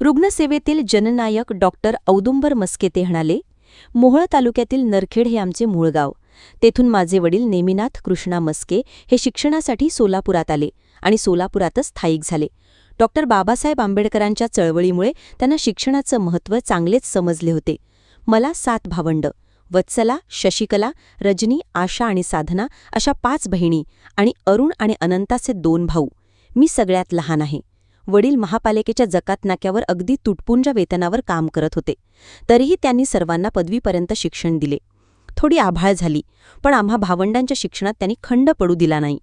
रुग्णसेवेतील जननायक doctor औदुंबर मस्के ते म्हणाले मोहळ तालुक्यातील नरखेड हे आमचे मूळ गाव. तेथून माझे वडील नेमिनाथ कृष्णा मस्के हे शिक्षणासाठी सोलापुरात आले आणि सोलापुरातच स्थायिक झाले. डॉक्टर बाबासाहेब आंबेडकरांच्या चळवळीमुळे त्यांना शिक्षणाचं महत्त्व चांगलेच समजले होते. मला सात भावंड. वत्सला शशिकला रजनी आशा आणि साधना अशा पाच बहिणी आणि अरुण आणि अनंताचे दोन भाऊ. मी सगळ्यात लहान आहे. वडील महापालिकेच्या जकात नाक्यावर अगदी तुटपुंजा वेतनावर काम करत होते. तरीही त्यांनी सर्वांना पदवीपर्यंत शिक्षण दिले. थोडी आभाळ झाली पण आम्हा भावंडांच्या शिक्षणात त्यांनी खंड पडू दिला नाही.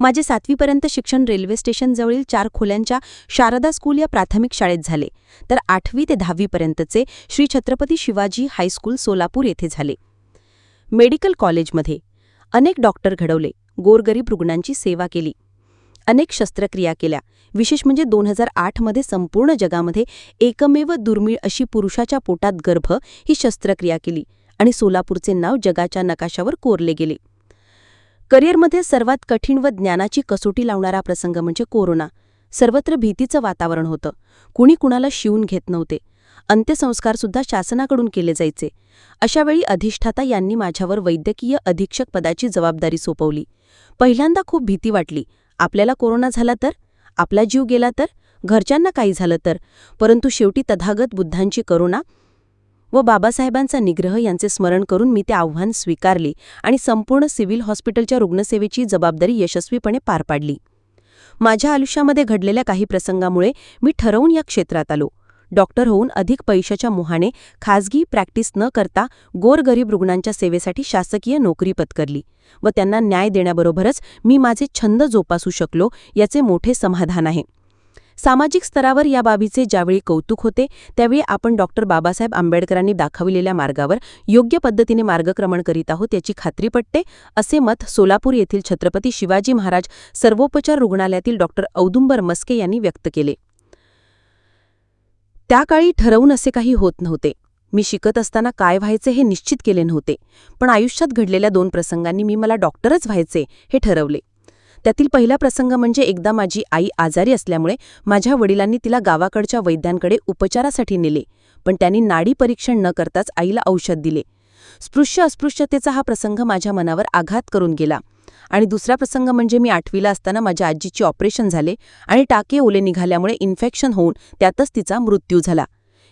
माझे सातवीपर्यंत शिक्षण रेल्वे स्टेशनजवळील चार खोल्यांच्या शारदा स्कूल या प्राथमिक शाळेत झाले. तर आठवी ते दहावीपर्यंतचे श्री छत्रपती शिवाजी हायस्कूल सोलापूर येथे झाले. मेडिकल कॉलेजमध्ये अनेक डॉक्टर घडवले गोरगरीब रुग्णांची सेवा केली. अनेक शस्त्रक्रिया केल्या. विशेष म्हणजे दोन हजार आठमध्ये संपूर्ण जगामध्ये एकमेव दुर्मिळ अशी पुरुषाच्या पोटात गर्भ ही शस्त्रक्रिया केली आणि सोलापूरचे नाव जगाच्या नकाशावर कोरले गेले. करिअरमध्ये सर्वात कठीण व ज्ञानाची कसोटी लावणारा प्रसंग म्हणजे कोरोना. सर्वत्र भीतीचं वातावरण होतं. कुणी कुणाला शिवून घेत नव्हते. अंत्यसंस्कारसुद्धा शासनाकडून केले जायचे. अशावेळी अधिष्ठाता यांनी माझ्यावर वैद्यकीय अधीक्षक पदाची जबाबदारी सोपवली. पहिल्यांदा खूप भीती वाटली. आपल्याला कोरोना झाला तर? आपला जीव गेला तर? घरच्यांना काही झालं तर? परंतु शेवटी तथागत बुद्धांची करुणा व बाबासाहेबांचा निग्रह यांचे स्मरण करून मी ते आव्हान स्वीकारले आणि संपूर्ण सिव्हिल हॉस्पिटलच्या रुग्णसेवेची जबाबदारी यशस्वीपणे पार पाडली. माझ्या आयुष्यामध्ये घडलेल्या काही प्रसंगामुळे मी ठरवून या क्षेत्रात आलो. डॉक्टर होऊन अधिक पैशाच्या मोहाने खाजगी प्रॅक्टिस न करता गोरगरीब रुग्णांच्या सेवेसाठी शासकीय नोकरी पत्करली व त्यांना न्याय देण्याबरोबरच मी माझे छंद जोपासू शकलो याचे मोठे समाधान आहे. सामाजिक स्तरावर या बाबीचे ज्यावेळी कौतुक होते त्यावेळी आपण डॉक्टर बाबासाहेब आंबेडकरांनी दाखविलेल्या मार्गावर योग्य पद्धतीने मार्गक्रमण करीत आहोत याची खात्री पटते असे मत सोलापूर येथील छत्रपती शिवाजी महाराज सर्वोपचार रुग्णालयातील डॉक्टर औदुंबर मस्के यांनी व्यक्त केले. त्या काळी ठरवून असे काही होत नव्हते. मी शिकत असताना काय व्हायचे हे निश्चित केले नव्हते. पण आयुष्यात घडलेल्या दोन प्रसंगांनी मी मला डॉक्टरच व्हायचे हे ठरवले. त्यातील पहिला प्रसंग म्हणजे एकदा माझी आई आजारी असल्यामुळे माझ्या वडिलांनी तिला गावाकडच्या वैद्यांकडे उपचारासाठी नेले. पण त्यांनी नाडी परीक्षण न करताच आईला औषध दिले. स्पृश्य अस्पृश्यतेचा हा प्रसंग माझ्या मनावर आघात करून गेला. आणि दुसरा प्रसंग म्हणजे मी आठवीला असताना माझ्या आजीचे ऑपरेशन झाले आणि टाके ओले निघाल्यामुळे इन्फेक्शन होऊन त्यातच तिचा मृत्यू झाला.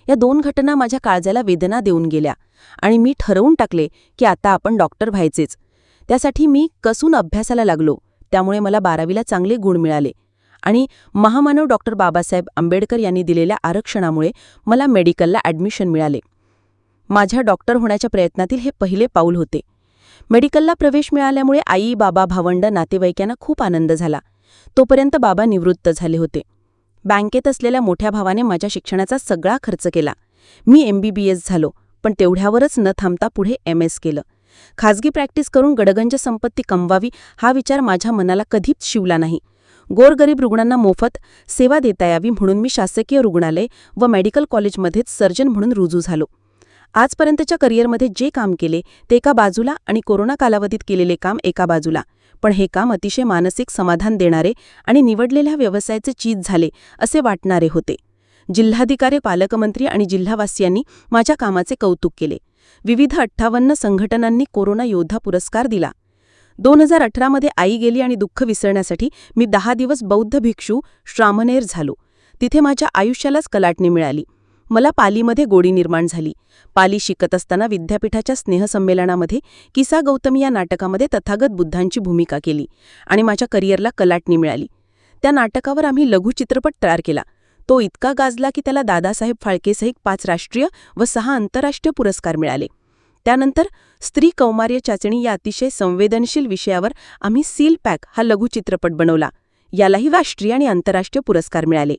या दोन घटना माझ्या काळजाला वेदना देऊन गेल्या आणि मी ठरवून टाकले की आता आपण डॉक्टर व्हायचेच. त्यासाठी मी कसून अभ्यासाला लागलो. त्यामुळे मला बारावीला चांगले गुण मिळाले आणि महामानव डॉक्टर बाबासाहेब आंबेडकर यांनी दिलेल्या आरक्षणामुळे मला मेडिकलला ॲडमिशन मिळाले. माझ्या डॉक्टर होण्याच्या प्रयत्नातील हे पहिले पाऊल होते. मेडिकलला प्रवेश मिळाल्यामुळे आई बाबा भावंड नातेवाईकांना खूप आनंद झाला. तोपर्यंत बाबा निवृत्त झाले होते. बँकेत असलेल्या मोठ्या भावाने माझ्या शिक्षणाचा सगळा खर्च केला. मी एमबीबीएस झालो पण तेवढ्यावरच न थांबता पुढे एम एस केलं. खाजगी प्रॅक्टिस करून गडगंज संपत्ती कमवावी हा विचार माझ्या मनाला कधीच शिवला नाही. गोरगरीब रुग्णांना मोफत सेवा देता यावी म्हणून मी शासकीय रुग्णालय व मेडिकल कॉलेजमध्येच सर्जन म्हणून रुजू झालो. आजपर्यंतच्या करिअरमध्ये जे काम केले ते एका बाजूला आणि कोरोना कालावधीत केलेले काम एका बाजूला. पण हे काम अतिशय मानसिक समाधान देणारे आणि निवडलेल्या व्यवसायाचे चीज झाले असे वाटणारे होते. जिल्हाधिकारी पालकमंत्री आणि जिल्हावासियांनी माझ्या कामाचे कौतुक केले. विविध अठ्ठावन्न संघटनांनी कोरोना योद्धा पुरस्कार दिला. दोन हजार अठरामध्ये आई गेली आणि दुःख विसरण्यासाठी मी दहा दिवस बौद्ध भिक्षू श्रामनेर झालो. तिथे माझ्या आयुष्यालाच कलाटणी मिळाली. मला पालीमध्ये गोडी निर्माण झाली. पाली शिकत असताना विद्यापीठाच्या स्नेहसंमेलनामध्ये किसा गौतम या नाटकामध्ये तथागत बुद्धांची भूमिका केली आणि माझ्या करिअरला कलाटणी मिळाली. त्या नाटकावर आम्ही लघुचित्रपट तयार केला. तो इतका गाजला की त्याला दादासाहेब फाळकेसहित पाच राष्ट्रीय व सहा आंतरराष्ट्रीय पुरस्कार मिळाले. त्यानंतर स्त्री कौमार्य चाचणी या अतिशय संवेदनशील विषयावर आम्ही सील पॅक हा लघुचित्रपट बनवला. यालाही राष्ट्रीय आणि आंतरराष्ट्रीय पुरस्कार मिळाले.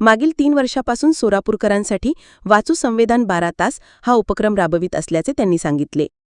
मागील तीन वर्षापासून सोरापूरकरांसाठी वाचू संवेदन बारा तास हा उपक्रम राबवित असल्याचे त्यांनी सांगितले.